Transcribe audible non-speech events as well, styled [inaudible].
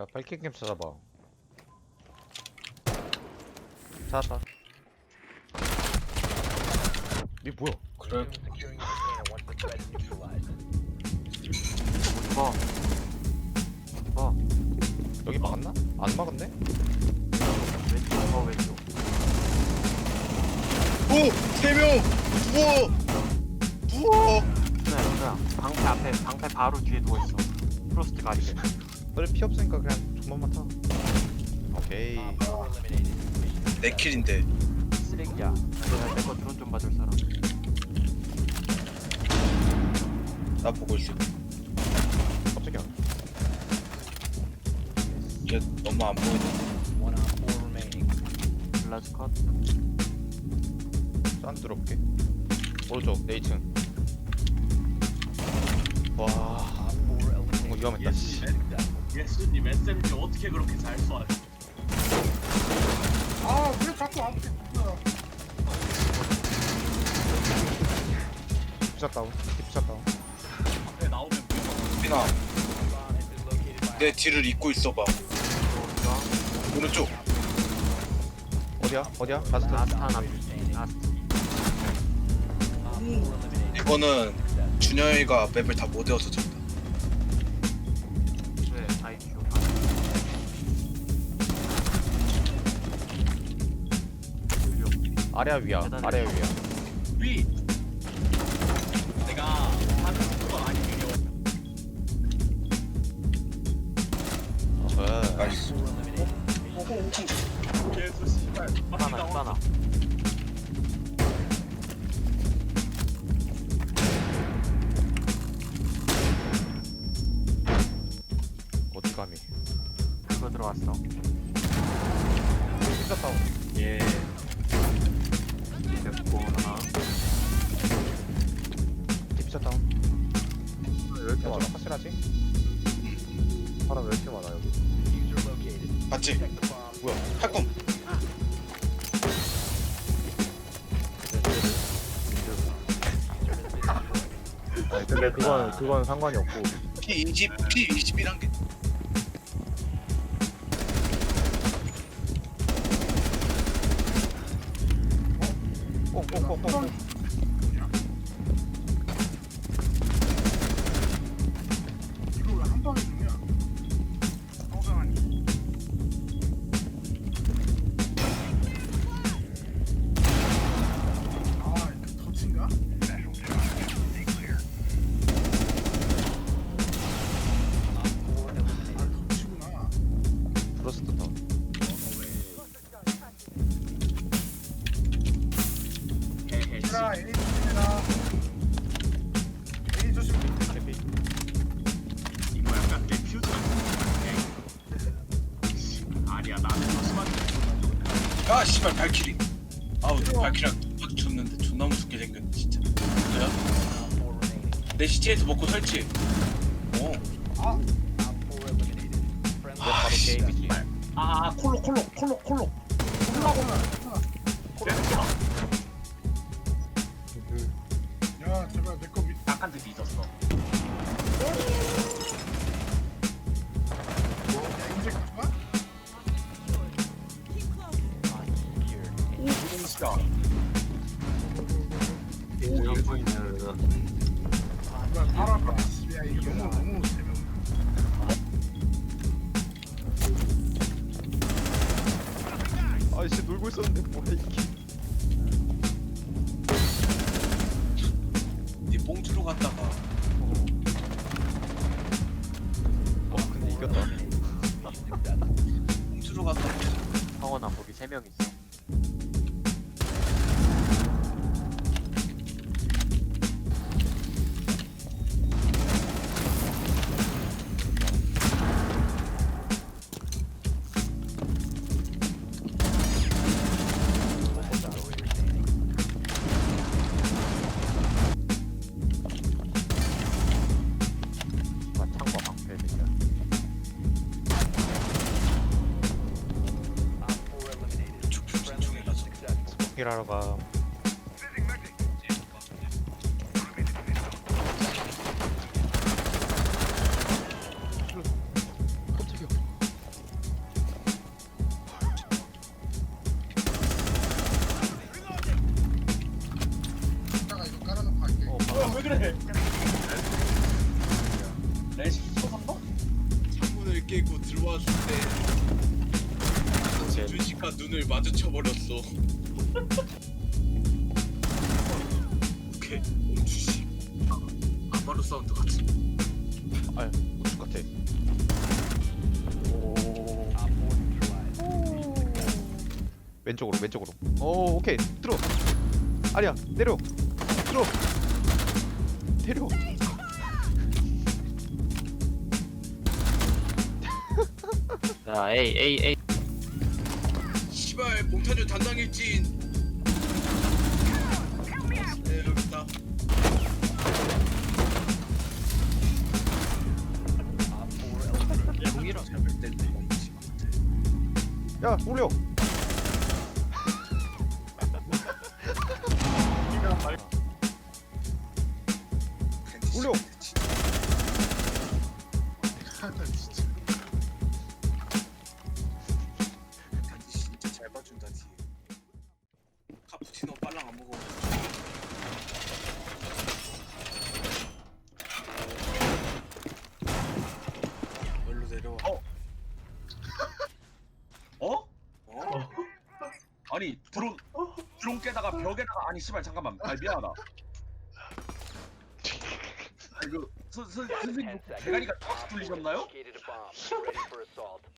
야 발킹캠 찾아봐 찾았다 이 뭐야 그래 뭐 뭐? 여기 막았나? 안 막았네? 왼쪽 어 왼쪽 오! 세명 누워! 누워! 누나야 누나야 방패 앞에 방패 바로 뒤에 누워있어 프로스트 가리게 너네 피 없으니까 그냥 존만만 타. 오케이. 내 킬인데. 쓰레기야. 내가 내거 드론 좀 봐줄 사람. 나 보고 있어. 깜짝이야. 얘 너무 안 보이네. 블라즈 컷짠 뚫어볼게. 오른쪽 내 2층. 와 이거 위험했다 씨 예수님 SMG 어떻게 그렇게 잘 쏴요? 아 왜 자꾸 앞에 붙어요 피자 다운 피자 다운 앞에 나오면 민아 내 뒤를 잇고 있어봐. 오른쪽. 어디야? 어디야? 라스트. 라스트 이거는 준영이가 맵을 다 못 외워서 졌다 아래야 위야. 계단에. 아래야 위야. 위! 내가 하는 속도가 아니에요. 저야 나이스. 예수 씨발 하나 하나. 어디 감히 그거 들어왔어 확실하지? 사람 왜 이렇게 많아 여기? 맞지? 뭐야? 팔꿈. 아니 근데 그건 그건 상관이 없고. P20 P21한 개 뽕뽕뽕뽕 아 씨발 발키리. 아우 발키리랑 딱 줬는데 존나 무섭게 생겼네 진짜. 뭐야? 내 시체에서 먹고 설치 오. 아 게임이지 아 콜로 콜로 콜로 콜로. 콜라보 야 너무 너무 재밌네 아이씨 놀고 있었는데 뭐야 이게. 니 뽕 주러 갔다가. 어 근데 이겼다 뽕 주러 갔다가. 성원아 거기 3명 있어 킬하러 가. 오케이. 아, 아마루 사운드 같이. 아유 우측 같아. 오. 왼쪽으로 왼쪽으로. 오 오케이. 들어. 아니야 내려. 들어. 내려. 자 A A A 시발 몽타주 단장 일진. 네 여기 있다. 공이랑 야 올려 올려 [laughs] 카푸치노 빨랑 안 먹어. 열로 내려와. 어? 어? 어? 아니 드론 드론 깨다가 벽에다가 아니 씨발 잠깐만 아 미안하다 아 이거 선, 선, 선생님 대가리가 턱 뚫리셨나요?